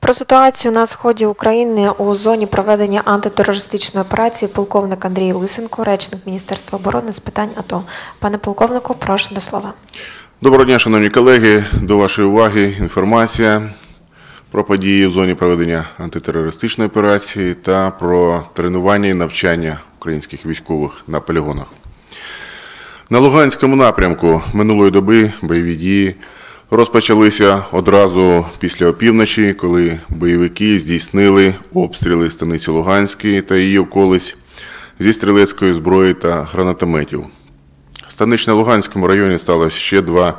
Про ситуацію на сході України у зоні проведення антитерористичної операції полковник Андрій Лисенко, речник Міністерства оборони з питань АТО. Пане полковнику, прошу до слова. Доброго дня, шановні колеги. До вашої уваги інформація про події в зоні проведення антитерористичної операції та про тренування і навчання українських військових на полігонах. На Луганському напрямку минулої доби бойові дії розпочалися одразу після опівночі, коли бойовики здійснили обстріли станиці Луганської та її околиць зі стрілецької зброї та гранатометів. В Станично-Луганському районі сталося ще два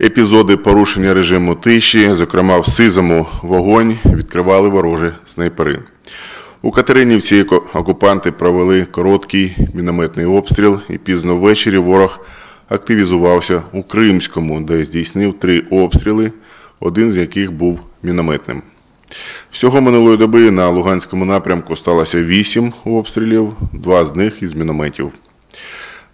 епізоди порушення режиму тиші. Зокрема, в Сизому вогонь відкривали ворожі снайпери. У Катеринівці окупанти провели короткий мінометний обстріл, і пізно ввечері ворог активізувався у Кримському, де здійснив три обстріли, один з яких був мінометним. Всього минулої доби на Луганському напрямку сталося вісім обстрілів, два з них із мінометів.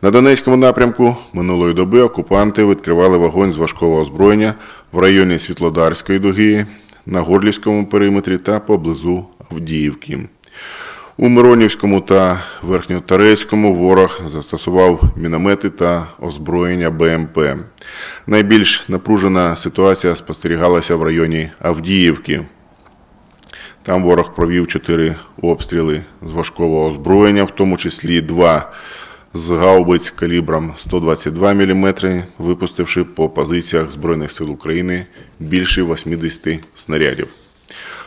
На Донецькому напрямку минулої доби окупанти відкривали вогонь з важкого озброєння в районі Світлодарської дуги, на Горлівському периметрі та поблизу Авдіївки. У Миронівському та Верхньотарецькому ворог застосував міномети та озброєння БМП. Найбільш напружена ситуація спостерігалася в районі Авдіївки. Там ворог провів чотири обстріли з важкого озброєння, в тому числі два з гаубиць калібром 122 мм, випустивши по позиціях Збройних сил України більше 80 снарядів.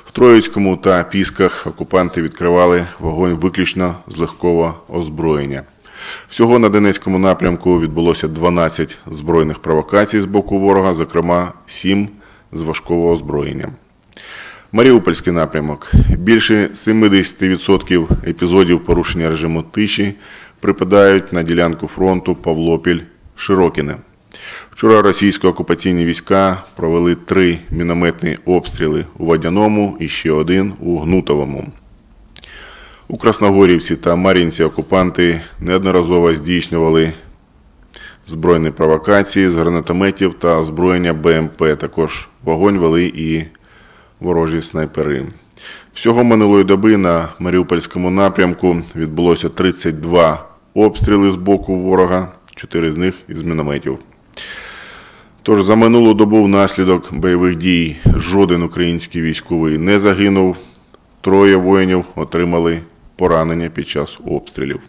В Троїцькому та Пісках окупанти відкривали вогонь виключно з легкого озброєння. Всього на Донецькому напрямку відбулося 12 збройних провокацій з боку ворога, зокрема 7 з важкого озброєння. Маріупольський напрямок. Більше 70% епізодів порушення режиму тиші припадають на ділянку фронту Павлопіль-Широкіне. Вчора російсько-окупаційні війська провели три мінометні обстріли у Водяному і ще один у Гнутовому. У Красногорівці та Мар'їнці окупанти неодноразово здійснювали збройні провокації з гранатометів та озброєння БМП. Також вогонь вели і ворожі снайпери. Всього минулої доби на Маріупольському напрямку відбулося 32 обстріли з боку ворога, 4 з них із мінометів. Тож за минулу добу внаслідок бойових дій жоден український військовий не загинув. Троє воїнів отримали поранення під час обстрілів.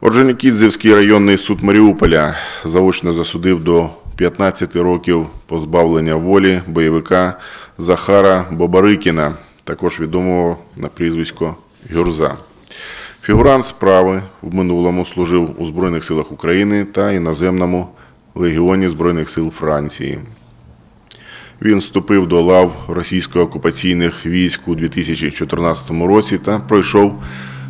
Орджонікідзевський районний суд Маріуполя заочно засудив до 15 років позбавлення волі бойовика Захара Бобарикіна, також відомого на прізвисько Гюрза. Фігурант справи в минулому служив у Збройних силах України та іноземному легіоні Збройних сил Франції. Він вступив до лав російсько-окупаційних військ у 2014 році та пройшов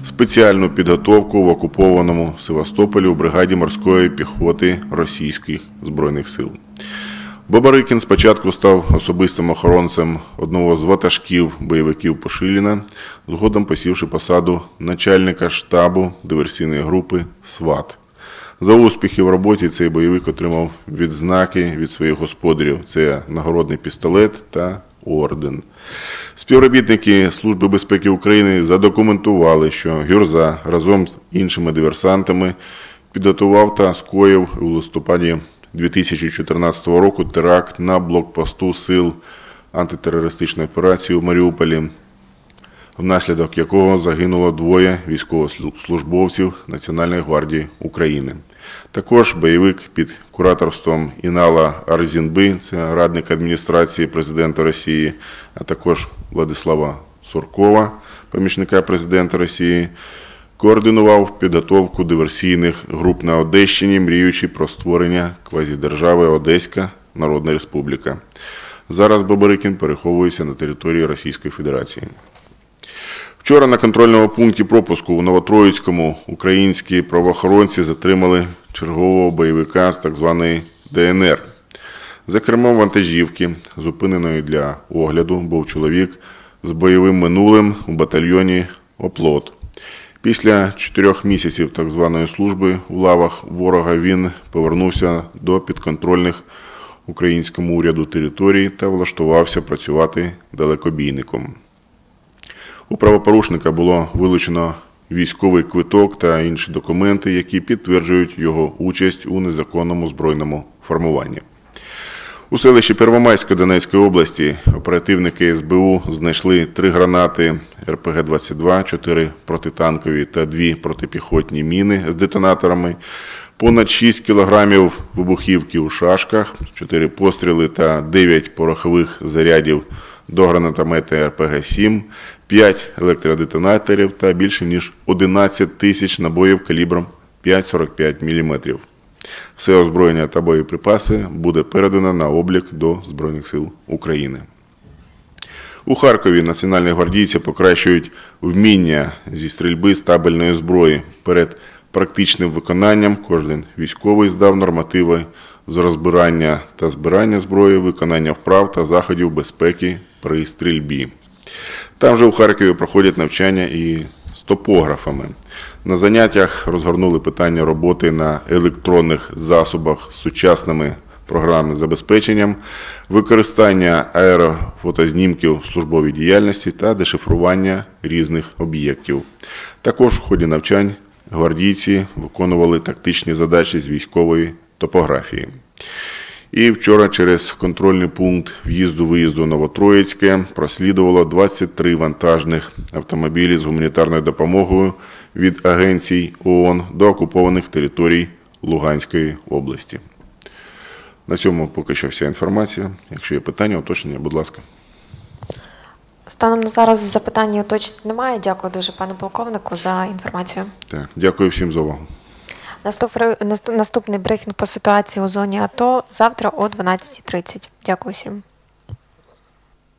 спеціальну підготовку в окупованому Севастополі у бригаді морської піхоти російських збройних сил. Бабарикін спочатку став особистим охоронцем одного з ватажків бойовиків Пошиліна, згодом посівши посаду начальника штабу диверсійної групи СВАТ. За успіхи в роботі цей бойовик отримав відзнаки від своїх господарів: це нагородний пістолет та орден. Співробітники Служби безпеки України задокументували, що Гюрза разом з іншими диверсантами підготував та скоїв у листопаді 2014 року теракт на блокпосту сил антитерористичної операції у Маріуполі внаслідок якого загинуло двоє військовослужбовців Національної гвардії України. Також бойовик під кураторством Інала Арзінби, це радник адміністрації президента Росії, а також Владислава Суркова, помічника президента Росії, координував підготовку диверсійних груп на Одещині, мріючи про створення квазідержави Одеська Народна Республіка. Зараз Бабарикін переховується на території Російської Федерації. Вчора на контрольному пункті пропуску у Новотроїцькому українські правоохоронці затримали чергового бойовика з так званої ДНР. За кермом вантажівки, зупиненої для огляду, був чоловік з бойовим минулим у батальйоні Оплот. Після чотирьох місяців так званої служби у лавах ворога він повернувся до підконтрольних українському уряду території та влаштувався працювати далекобійником. У правопорушника було вилучено військовий квиток та інші документи, які підтверджують його участь у незаконному збройному формуванні. У селищі Первомайська Донецької області оперативники СБУ знайшли три гранати РПГ-22, чотири протитанкові та дві протипіхотні міни з детонаторами, понад 6 кілограмів вибухівки у шашках, 4 постріли та 9 порохових зарядів до гранатомета РПГ-7, 5 електродетонаторів та більше ніж 11 тисяч набоїв калібром 5,45 мм. Все озброєння та боєприпаси буде передано на облік до Збройних сил України. У Харкові національні гвардійці покращують вміння зі стрільби з табельної зброї. Перед практичним виконанням кожен військовий здав нормативи з розбирання та збирання зброї, виконання вправ та заходів безпеки при стрільбі. Там же у Харкові проходять навчання і з топографами. На заняттях розгорнули питання роботи на електронних засобах з сучасними програмними забезпеченням, використання аерофотознімків в службовій діяльності та дешифрування різних об'єктів. Також в ході навчань гвардійці виконували тактичні задачі з військової топографії. І вчора через контрольний пункт в'їзду-виїзду Новотроїцьке прослідувало 23 вантажних автомобілі з гуманітарною допомогою від агенцій ООН до окупованих територій Луганської області. На цьому поки що вся інформація. Якщо є питання, уточнення, будь ласка. Станом на зараз запитань і уточнень немає. Дякую дуже, пане полковнику, за інформацію. Так, дякую всім за увагу. Наступ- наступ- Наступний брифінг по ситуації у зоні АТО завтра о 12.30. Дякую всім.